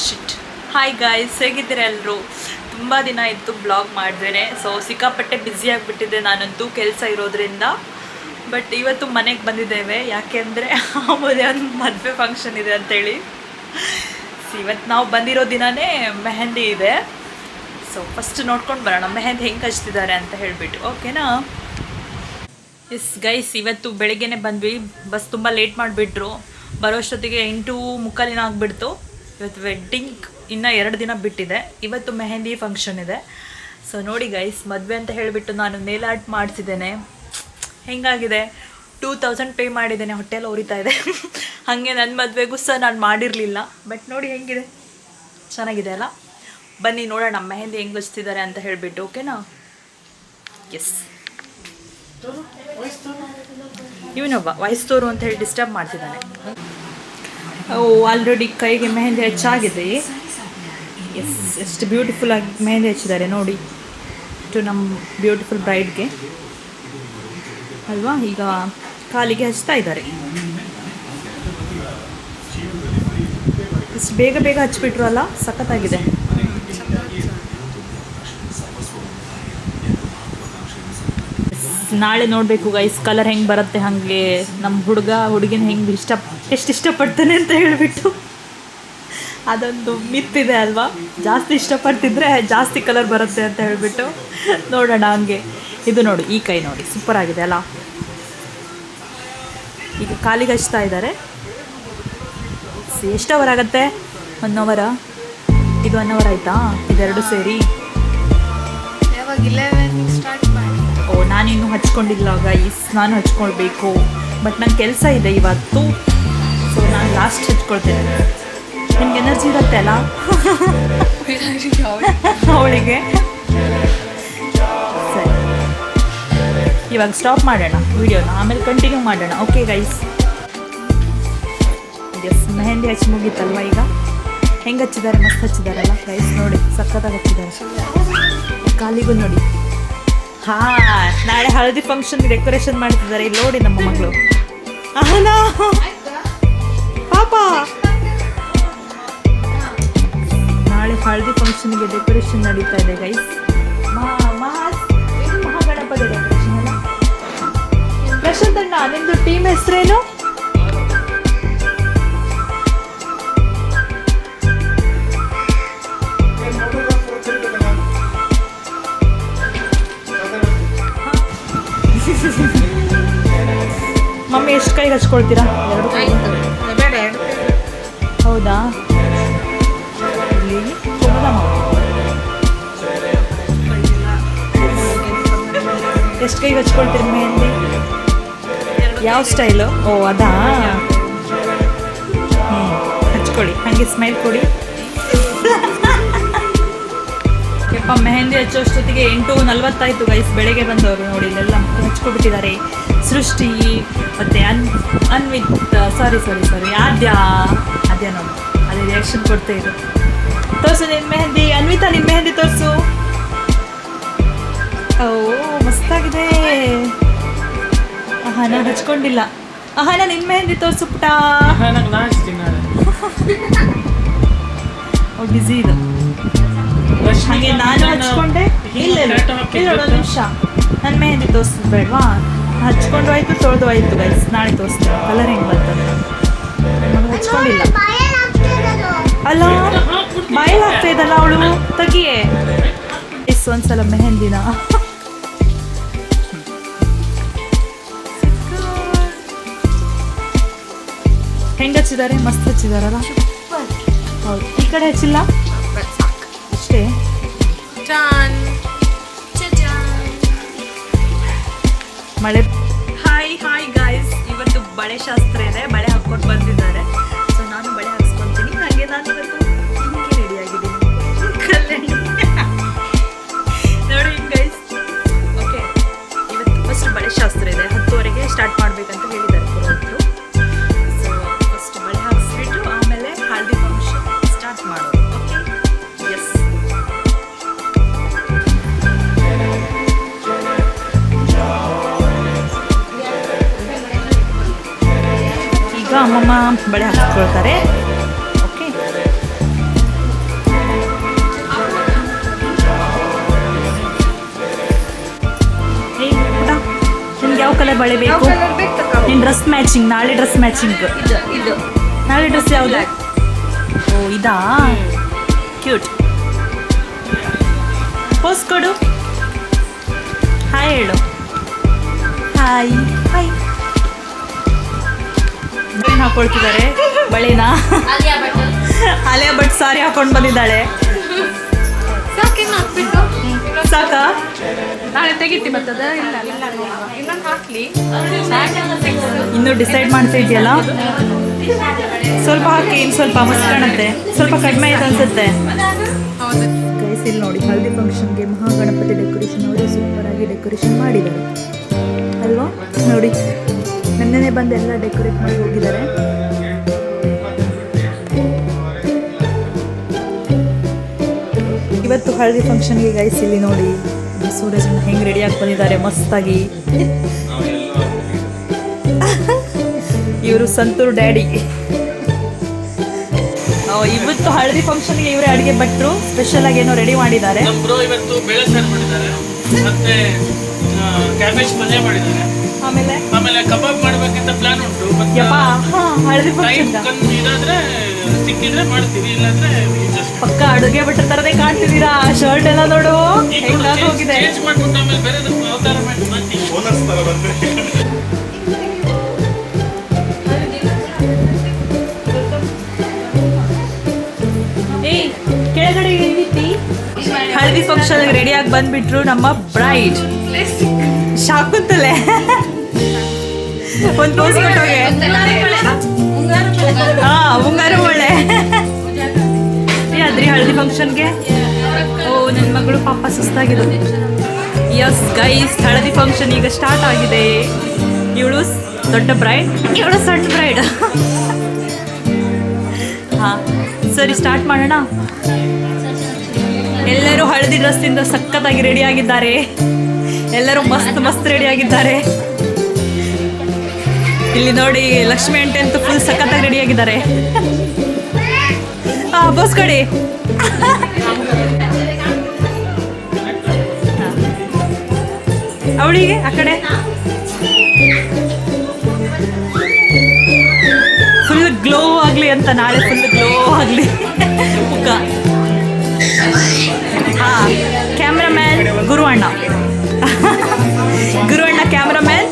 ಶಿಟ್ hi guys ಹೇಗಿದ್ದೀರಾ ಎಲ್ಲರೂ ತುಂಬ ದಿನ ಇತ್ತು ಬ್ಲಾಗ್ ಮಾಡ್ದೇನೆ. ಸೊ ಸಿಕ್ಕಾಪಟ್ಟೆ ಬ್ಯುಸಿ ಆಗಿಬಿಟ್ಟಿದ್ದೆ ನಾನಂತೂ ಕೆಲಸ ಇರೋದ್ರಿಂದ. ಬಟ್ ಇವತ್ತು ಮನೆಗೆ ಬಂದಿದ್ದೇವೆ. ಯಾಕೆ ಅಂದರೆ ಆಮೇಲೆ ಒಂದು ಮದುವೆ ಫಂಕ್ಷನ್ ಇದೆ ಅಂತೇಳಿ. ಇವತ್ತು ನಾವು ಬಂದಿರೋ ದಿನವೇ ಮೆಹಂದಿ ಇದೆ. ಸೊ ಫಸ್ಟ್ ನೋಡ್ಕೊಂಡು ಬರೋಣ. ಮೆಹಂದಿ ಹೆಂಗೆ ಹಚ್ತಿದ್ದಾರೆ ಅಂತ ಹೇಳಿಬಿಟ್ಟು. ಓಕೆನಾ ಎಸ್ ಗೈಸ್ ಇವತ್ತು ಬೆಳಗ್ಗೆನೆ ಬಂದ್ವಿ. ಬಸ್ ತುಂಬ ಲೇಟ್ ಮಾಡಿಬಿಟ್ರು. ಬರೋಷ್ಟೊತ್ತಿಗೆ ಎಂಟು ಮುಕ್ಕಾಲಿನ ಆಗಿಬಿಡ್ತು. ಇವತ್ತು ವೆಡ್ಡಿಂಗ್ ಇನ್ನು ಎರಡು ದಿನ ಬಿಟ್ಟಿದೆ. ಇವತ್ತು ಮೆಹಂದಿ ಫಂಕ್ಷನ್ ಇದೆ. ಸೊ ನೋಡಿ ಗೈಸ್ ಮದುವೆ ಅಂತ ಹೇಳಿಬಿಟ್ಟು ನಾನು ನೇಲ್ ಆರ್ಟ್ ಮಾಡಿಸಿದ್ದೇನೆ. ಹೆಂಗಾಗಿದೆ? ಟೂ ತೌಸಂಡ್ ಪೇ ಮಾಡಿದ್ದೇನೆ. ಹೊಟ್ಟೆಲ್ಲ ಉರಿತಾ ಇದೆ. ಹಾಗೆ ನನ್ನ ಮದುವೆಗೂ ಸಹ ನಾನು ಮಾಡಿರಲಿಲ್ಲ. ಬಟ್ ನೋಡಿ ಹೆಂಗಿದೆ? ಚೆನ್ನಾಗಿದೆ ಅಲ್ಲ? ಬನ್ನಿ ನೋಡೋಣ ಮೆಹಂದಿ ಹೆಂಗೆ ಹಚ್ತಿದ್ದಾರೆ ಅಂತ ಹೇಳಿಬಿಟ್ಟು ಓಕೆನಾ ಎಸ್ ಇವನೊಬ್ಬ ವಯಸ್ಸೋರು ಅಂತ ಹೇಳಿ ಡಿಸ್ಟರ್ಬ್ ಮಾಡ್ತಿದ್ದಾನೆ. ಆಲ್ರೆಡಿ ಕೈಗೆ ಮೆಹಂದಿ ಹೆಚ್ಚಾಗಿದೆ. ಎಸ್ ಎಷ್ಟು ಬ್ಯೂಟಿಫುಲ್ ಆಗಿ ಮೆಹಂದಿ ಹಚ್ಚಿದ್ದಾರೆ ನೋಡಿ. ಟು ನಮ್ಮ ಬ್ಯೂಟಿಫುಲ್ ಬ್ರೈಡ್ಗೆ ಅಲ್ವಾ? ಈಗ ಕಾಲಿಗೆ ಹಚ್ತಾ ಇದ್ದಾರೆ. ಇಷ್ಟು ಬೇಗ ಬೇಗ ಹಚ್ಬಿಟ್ರು ಅಲ್ಲ? ಸಖತ್ತಾಗಿದೆ. ನಾಳೆ ನೋಡಬೇಕು ಗೈಸ್ ಕಲರ್ ಹೆಂಗೆ ಬರುತ್ತೆ ಹಾಗೆ. ನಮ್ಮ ಹುಡುಗ, ಹುಡುಗಿನ ಹೆಂಗೆ ಇಷ್ಟ ಎಷ್ಟು ಇಷ್ಟಪಡ್ತಾನೆ ಅಂತ ಹೇಳಿಬಿಟ್ಟು. ಅದೊಂದು ಮಿತ್ತಿದೆ ಅಲ್ವಾ? ಜಾಸ್ತಿ ಇಷ್ಟಪಡ್ತಿದ್ರೆ ಜಾಸ್ತಿ ಕಲರ್ ಬರುತ್ತೆ ಅಂತ ಹೇಳಿಬಿಟ್ಟು ನೋಡೋಣ ಹಂಗೆ. ಇದು ನೋಡಿ ಈ ಕೈ ನೋಡಿ ಸೂಪರ್ ಆಗಿದೆ ಅಲ್ಲ? ಈಗ ಕಾಲಿಗೆ ಹಚ್ತಾ ಇದ್ದಾರೆ. ಎಷ್ಟು ಅವರ್ ಆಗುತ್ತೆ? ಒನ್ ಅವರ ಇದು ಒನ್ ಅವರ್ ಆಯ್ತಾ? ಇದೆರಡು ಸೇರಿ? ಓ ನಾನಿನ್ನೂ ಹಚ್ಕೊಂಡಿಲ್ಲ ಗೈಸ್ ನಾನು ಹಚ್ಕೊಳ್ಬೇಕು. ಬಟ್ ನಂಗೆ ಕೆಲಸ ಇದೆ ಇವತ್ತು. ಸೊ ನಾನು ಲಾಸ್ಟ್ ಹಚ್ಕೊಳ್ತೇನೆ. ನಿಮ್ಗೆ ಎನರ್ಜಿ ಇರುತ್ತೆ ಅಲ್ಲ? ಅವಳಿಗೆ? ಸರಿ. ಇವಾಗ ಸ್ಟಾಪ್ ಮಾಡೋಣ ವಿಡಿಯೋನ ಆಮೇಲೆ ಕಂಟಿನ್ಯೂ ಮಾಡೋಣ. ಓಕೆ ಗೈಸ್ ಎಸ್ ಮೆಹಂದಿ ಹಚ್ಚಿ ಮುಗೀತಲ್ವ ಈಗ? ಹೆಂಗೆ ಹಚ್ಚಿದ್ದಾರೆ ಮಸ್ತ್ ಹಚ್ಚಿದಾರಲ್ಲ ಗೈಸ್ ನೋಡಿ ಸಖತ್ತಾಗಿ ಹಚ್ಚಿದ್ದಾರೆ ಕಾಲಿಗೂ ನೋಡಿ. ಹಾ ನಾಳೆ ಹಳದಿ ಫಂಕ್ಷನ್ ಡೆಕೋರೇಷನ್ ಮಾಡ್ತಿದ್ದಾರೆ. ಇಲ್ಲಿ ನೋಡಿ ನಮ್ಮ ಮಗಳು. ಅಹನಾ ಪಾಪ. ನಾಳೆ ಹಳದಿ ಫಂಕ್ಷನ್ಗೆ ಡೆಕೋರೇಷನ್ ನಡೀತಾ ಇದೆ ಗೈಸ್ ಮಹಾಗಣಪತಿ ಡೆಕೋರೇಷನ್ ಅಲ್ಲ? ಪ್ರಶಾಂತ್ ಅಣ್ಣ ನಿಮ್ದು ಟೀಮ್ ಹೆಸರೇನು? ಮಮ್ಮಿ ಎಷ್ಟು ಕೈಗೆ ಹಚ್ಕೊಳ್ತೀರಾ? ಎರಡು ಕೈ ಹೌದಾ? ಇಲ್ಲಿ. ಎಷ್ಟು ಕೈಗೆ ಹಚ್ಕೊಳ್ತೀರಿ ಮೆಹಂದಿ ಯಾವ ಸ್ಟೈಲು? ಓ, ಅದಾ? ಹ್ಞೂ ಹಚ್ಕೊಳ್ಳಿ. ಹಾಗೆ ಸ್ಮೈಲ್ ಕೊಡಿ. ಯಪ್ಪ, ಮೆಹಂದಿ ಹಚ್ಚೋಷ್ಟೊತ್ತಿಗೆ ಎಂಟು ನಲ್ವತ್ತಾಯ್ತು ಗೈಸ್ ಬೆಳಗ್ಗೆ ಬಂದವರು ನೋಡಿ, ಇಲ್ಲೆಲ್ಲ ಹಚ್ಕೊಬಿಟ್ಟಿದ್ದಾರೆ. ಸೃಷ್ಟಿ, ಮತ್ತು ಅನ್, ಅನ್ವಿತ್ ಸಾರಿ ಸಾರಿ ಸಾರಿ ಆದ್ಯ. ಆದ್ಯ ನಮ್ಮ. ಅದೇ ರಿಯಾಕ್ಷನ್ ಕೊಡ್ತಾ ಇದ್ರು. ತೋರಿಸು ನಿನ್ನ ಮೆಹಂದಿ ಅನ್ವಿತಾ ನಿನ್ನ ಮೆಹಂದಿ ತೋರಿಸು. ಓ ಮಸ್ತಾಗಿದೆ. ಆಹಾ ನಾನು ಹಚ್ಕೊಂಡಿಲ್ಲ. ಆಹಾ ನಾನು ನಿನ್ನ ಮೆಹಂದಿ ತೋರಿಸು ಪುಟ. ಓ ಬಿಸಿ ಇದು. ಹಾಗೆ ನಾನು ಹಚ್ಕೊಂಡೆ? ಇಲ್ಲ ಇಲ್ಲ. ಒಂದು ನಿಮಿಷ. ನನ್ನ ಮೆಹಂದಿ ತೋರಿಸ್ಬೇಡ್ವಾ ಬೇಡವಾ ಹಚ್ಕೊಂಡು ಆಯ್ತು ತೊಳೆದು ಆಯ್ತು ಗೈಸ್ ನಾಳೆ ತೋರಿಸ್ತೀನಿ. ಕಲರ್ ಹೆಂಗೆ ಬರ್ತದೆ? ಹಚ್ಕೊಂಡಿಲ್ಲ ಅಲ್ಲ ಬಾಯಲ್ಲಿ ಹಾಕ್ತಾ ಇದ್ದಲ್ಲ ಅವಳು? ತಗಿಯೇ. ಎಸ್ ಒಂದ್ಸಲ ಮೆಹಂದಿನ. ಹೆಂಗೆ ಹಚ್ಚಿದಾರೆ ಮಸ್ತ್ ಹಚ್ಚಿದಾರಲ್ಲ? ಹೌದು. ಈ ಕಡೆ ಹಚ್ಚಿಲ್ಲ? ಅಷ್ಟೇ. ಮಳೆ ಹಾಯ್ ಹಾಯ್ ಗಾಯ್ಸ್ ಇವತ್ತು ಬಳೆ ಶಾಸ್ತ್ರ ಇದೆ. ಬಳೆ ಬಳೆ ಬೇಕು ನಿನ್ನ ಡ್ರೆಸ್ ಮ್ಯಾಚಿಂಗ್ ನಾಳೆ ಡ್ರೆಸ್ ಮ್ಯಾಚಿಂಗ್ ಇದು ನಾಳೆ ಡ್ರೆಸ್ ಯಾವುದು? ಓ ಇದಾ? ಕ್ಯೂಟ್ ಪೋಸ್ ಕೊಡು. ಹಾಯ್ ಹೇಳು. ಹಾಯ್ ಹಾಯ್ ಏನು ಹಾಕೊಳ್ತಿದ್ದಾರೆ. ಬಳೆನಾ? ಆಲಿಯಾ ಭಟ್. ಸಾರಿ ಹಾಕೊಂಡು ಬಂದಿದ್ದಾಳೆ. ಸಾಕೇನು ಹಾಕ್ಬಿಟ್ಟು? ಸಾಕಾ? ನಾಳೆ ತೆಗಿತಿ ಮತ್ತದ ಇಲ್ಲ ಇನ್ನೊಂದು ಹಾಕ್ಲಿ. ಇನ್ನೂ ಡಿಸೈಡ್ ಮಾಡ್ತಾ ಇದೆಯಲ್ಲ ಸ್ವಲ್ಪ ಹಾಕಿ ಇನ್ನು ಸ್ವಲ್ಪ ಮಸ್ತ್ ಕಾಣುತ್ತೆ ಸ್ವಲ್ಪ ಕಡಿಮೆ ಇದೆ ಅನ್ಸುತ್ತೆ. ಇಲ್ಲಿ ನೋಡಿ ಹಲ್ದಿ ಫಂಕ್ಷನ್ಗೆ ಮಹಾಗಣಪತಿ ಡೆಕೋರೇಷನ್ ಅವರು ಸೂಪರ್ ಆಗಿ ಡೆಕೋರೇಷನ್ ಮಾಡಿದ್ದಾರೆ. ಅಲ್ವಾ? ನೋಡಿ ನಿನ್ನೆ ಬಂದು ಎಲ್ಲ ಡೆಕೋರೇಟ್ ಮಾಡಿ ಹೋಗಿದ್ದಾರೆ. ಇವತ್ತು ಹಳದಿ ಫಂಕ್ಷನ್ಗೆ ಗೈಸ್ ಇಲ್ಲಿ ನೋಡಿ ಸೂರಜ್ ಹೆಂಗೆ ಆಗಿ ಬಂದಿದ್ದಾರೆ ಮಸ್ತಾಗಿ. ಇವರು ಸಂತೂರ್ ಡ್ಯಾಡಿ ಇವತ್ತು ಹಳದಿ ಫಂಕ್ಷನ್ಗೆ ಇವರೇ ಅಡುಗೆ ಭಟ್ರು ಸ್ಪೆಷಲ್ ಆಗಿ ಏನೋ ರೆಡಿ ಮಾಡಿದ್ದಾರೆ. ಮತ್ತೆ ಕ್ಯಾಬೇಜ್ ಪಲ್ಯ ಮಾಡಿದ್ದಾರೆ. ಆಮೇಲೆ? ಆಮೇಲೆ ಕಬಾಬ್ ಮಾಡ್ಬೇಕಂತ ಪ್ಲಾನ್ ಉಂಟು ಹಳದಿ ಫಂಕ್ಷನ್ ಇದಾದ್ರೆ ಸಿಕ್ಕಿದ್ರೆ ಮಾಡ್ತೀವಿ ಇಲ್ಲಾಂದ್ರೆ ಪಕ್ಕ ಅಡುಗೆ ಭಟ್ರ ತರದೇ ಕಾಣ್ತಿದ್ದೀರಾ ಶರ್ಟ್ ಎಲ್ಲ ನೋಡು. ಹೆಂಗಾಗಿ ಹೋಗಿದೆ? ಕೆಳಗಡೆ ಹಳದಿ ಫಂಕ್ಷನ್ ರೆಡಿ ಆಗಿ ಬಂದ್ಬಿಟ್ರು ನಮ್ಮ ಬ್ರೈಡ್ ಶಾಕುಂತಲೆ. ಒಂದು ಪೋಸ್ ಕೊಟ್ಟೋಗೆ. ಹಾ ಮುಂಗಾರು ಒಳ್ಳೆ ಫಂಕ್ಷನ್ಗೆ ಓ ನನ್ನ ಮಗಳು ಪಾಪ ಸುಸ್ತಾಗಿದೆ. ಎಸ್ ಗೈಸ್ ಹಳದಿ ಫಂಕ್ಷನ್ ಈಗ ಸ್ಟಾರ್ಟ್ ಆಗಿದೆ. ಇವಳು ದೊಡ್ಡ ಬ್ರೈಡ್ ಇವಳು ಸಣ್ಣ ಬ್ರೈಡ್ ಹಾಂ ಸರಿ ಸ್ಟಾರ್ಟ್ ಮಾಡೋಣ. ಎಲ್ಲರೂ ಹಳದಿ ಡ್ರೆಸ್ಸಿಂದ ಸಖತ್ತಾಗಿ ರೆಡಿ ಆಗಿದ್ದಾರೆ. ಎಲ್ಲರೂ ಮಸ್ತ್ ಮಸ್ತ್ ರೆಡಿ ಆಗಿದ್ದಾರೆ. ಇಲ್ಲಿ ನೋಡಿ ಲಕ್ಷ್ಮಿ ಅಂಟೆ ಅಂತೂ ಫುಲ್ ಸಖತ್ತಾಗಿ ರೆಡಿ ಆಗಿದ್ದಾರೆ. ಹಾಂ ಬಸ್ ಕಡೆ. ಅವಳಿಗೆ, ಆ ಕಡೆ? ಫುಲ್ ಗ್ಲೋ ಆಗಲಿ ಅಂತ ನಾಳೆ ಫುಲ್ ಗ್ಲೋ ಆಗಲಿ. ಮುಖ. ಹಾ ಕ್ಯಾಮ್ರಾಮ್ಯಾನ್ ಗುರುವಣ್ಣ. ಗುರುವಣ್ಣ ಕ್ಯಾಮ್ರಾಮ್ಯಾನ್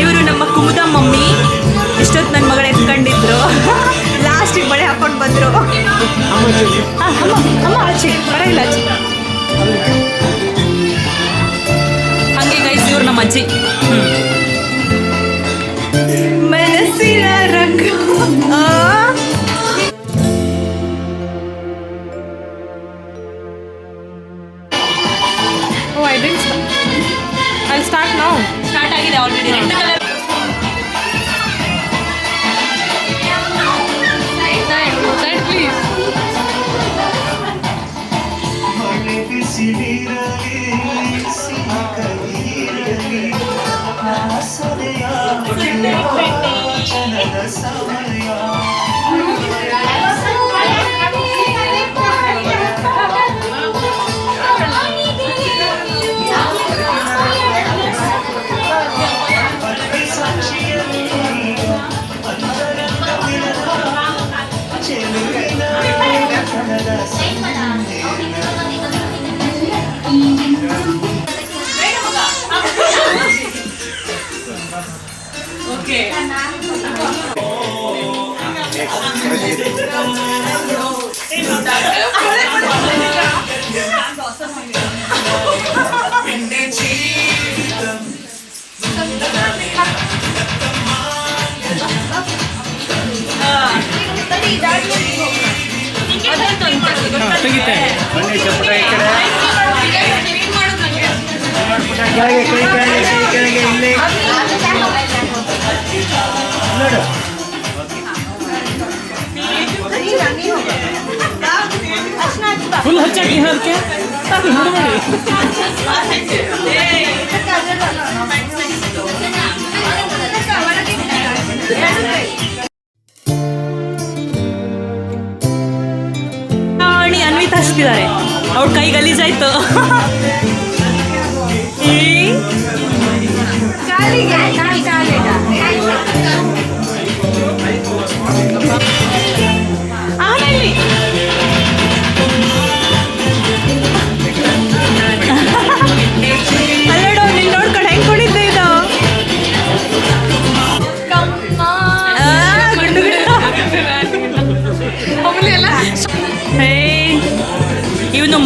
ಇವರು ನಮ್ಮ ಕುಮುದ ಮಮ್ಮಿ. ಇಷ್ಟೊತ್ತು ನನ್ನ ಮಗಳ ಎತ್ಕೊಂಡಿದ್ರು. ಲಾಸ್ಟಿಗೆ ಬಳೆ ಹಾಕೊಂಡು ಬಂದರು. ಅಮ್ಮ ಆಚೆ ಇಲ್ಲ ಅಜ್ಜಿ ಹಂಗೆ ಗೈಸ್ ಇವ್ರು ನಮ್ಮ ಅಜ್ಜಿ. ಮನಸ್ಸಿನ ರಂಗ ತೆಗಿತೆ ಫುಲ್ ಹಚ್ಚಾಕಿ ಅದಕ್ಕೆ ಅದು ಬಿಡಬೇಡಿ ರಾಣಿ ಅನ್ವಿತಾ ಹಚ್ತಿದ್ದಾರೆ ಅವ್ರ ಕೈ ಗಲೀಜಾಯ್ತು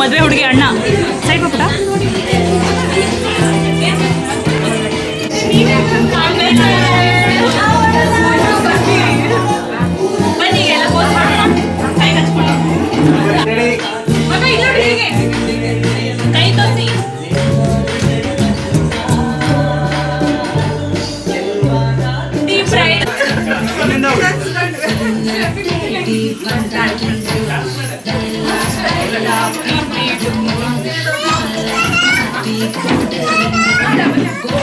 ಮದುವೆ ಹುಡುಗಿ ಅಣ್ಣ. ಸೈಡ್ ಹೋಗ್ತಾ ಕೈ ತೋರಿಸಿ.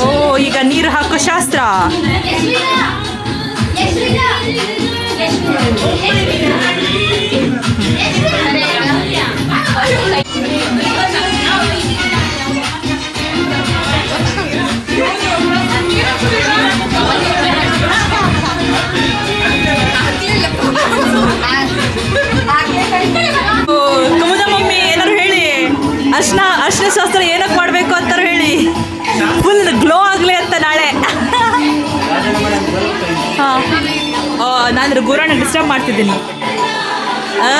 ಓ ಈಗ ನೀರು ಹಾಕೋ ಶಾಸ್ತ್ರ. Thank you. ನಾನು ಗುರಾಣ ಡಿಸ್ಟರ್ಬ್ ಮಾಡ್ತಿದ್ದೀನಿ. ಆ.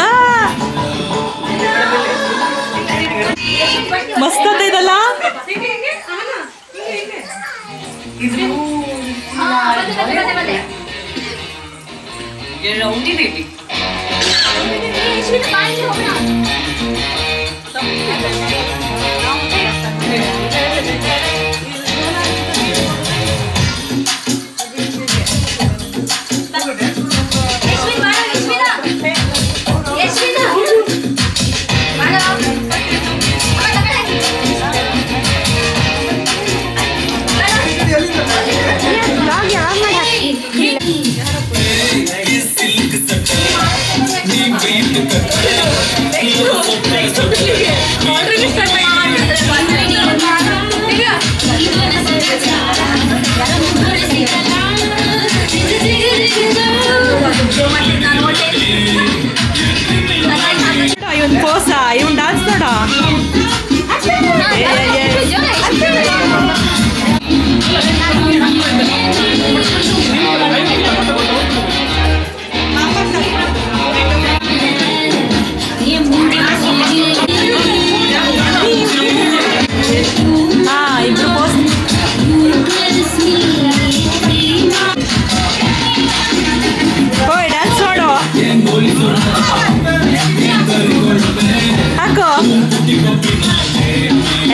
ಮಸ್ತ್ ಅಂತ ಇದಲ್ಲ? ಇವನ್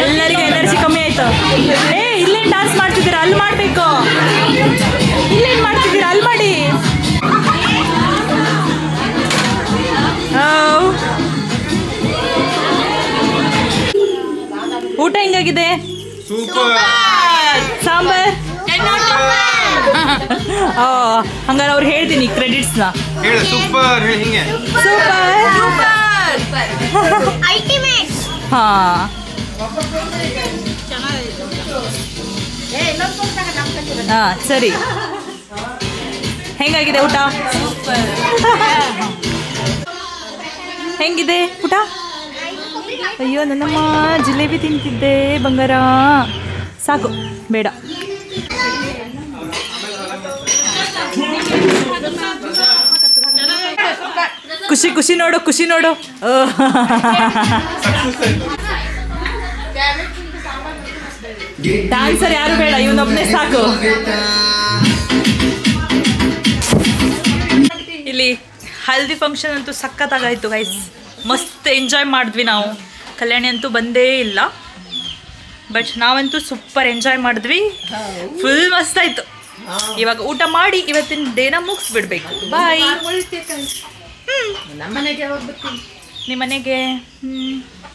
ಎಲ್ಲರಿಗೂ ಎನರ್ಜಿ ಕಮ್ಮಿ ಆಯ್ತು. ಏ ಇಲ್ಲೇನು ಡಾನ್ಸ್ ಮಾಡ್ತಿದ್ದೀರಾ? ಅಲ್ಲಿ ಮಾಡಬೇಕು. ಇಲ್ಲೇನು ಮಾಡ್ತಿದ್ದೀರಾ? ಅಲ್ಲಿ ಮಾಡಿ. ಓ ಊಟ ಹೆಂಗಾಗಿದೆ? ಸಾಂಬಾರ್? ಓ ಹಂಗಾರೆ ಅವ್ರು ಹೇಳ್ತೀನಿ ಕ್ರೆಡಿಟ್ಸ್ನ ಹೇಳು ಸೂಪರ್ ಹೇಳಿ ಸೂಪರ್. ಸೂಪರ್. ಅಲ್ಟಿಮೇಟ್ ಹಾ. ಹಾ ಸರಿ. ಹೆಂಗಾಗಿದೆ ಊಟ? ಹೆಂಗಿದೆ ಊಟ? ಅಯ್ಯೋ ನನ್ನಮ್ಮ ಜಿಲೇಬಿ ತಿಂತಿದ್ದೆ ಬಂಗಾರ. ಸಾಕು ಬೇಡ. ಖುಷಿ ಖುಷಿ ನೋಡು ಖುಷಿ ನೋಡು. ಡಾನ್ಸರ್ ಯಾರು ಬೇಡ ಇವನೊಬ್ಬನೇ ಸಾಕು. ಇಲ್ಲಿ ಹಲ್ದಿ ಫಂಕ್ಷನ್ ಅಂತೂ ಸಖತ್ತಾಗಾಯ್ತು ಗೈಸ್ ಮಸ್ತ್ ಎಂಜಾಯ್ ಮಾಡಿದ್ವಿ ನಾವು. ಕಲ್ಯಾಣಿ ಅಂತೂ ಬಂದೇ ಇಲ್ಲ. ಬಟ್ ನಾವಂತೂ ಸೂಪರ್ ಎಂಜಾಯ್ ಮಾಡಿದ್ವಿ. ಫುಲ್ ಮಸ್ತ್ ಆಯ್ತು. ಇವಾಗ ಊಟ ಮಾಡಿ, ಇವತ್ತಿನ ಡೇನ ಮುಗಿಸ್ಬಿಡ್ಬೇಕು. ಬಾಯ್ ನಮ್ಮನೆಗೆ ಹೋಗ್ಬೇಕು ನಿಮ್ಮ ಮನೆಗೆ ಹ್ಮ್.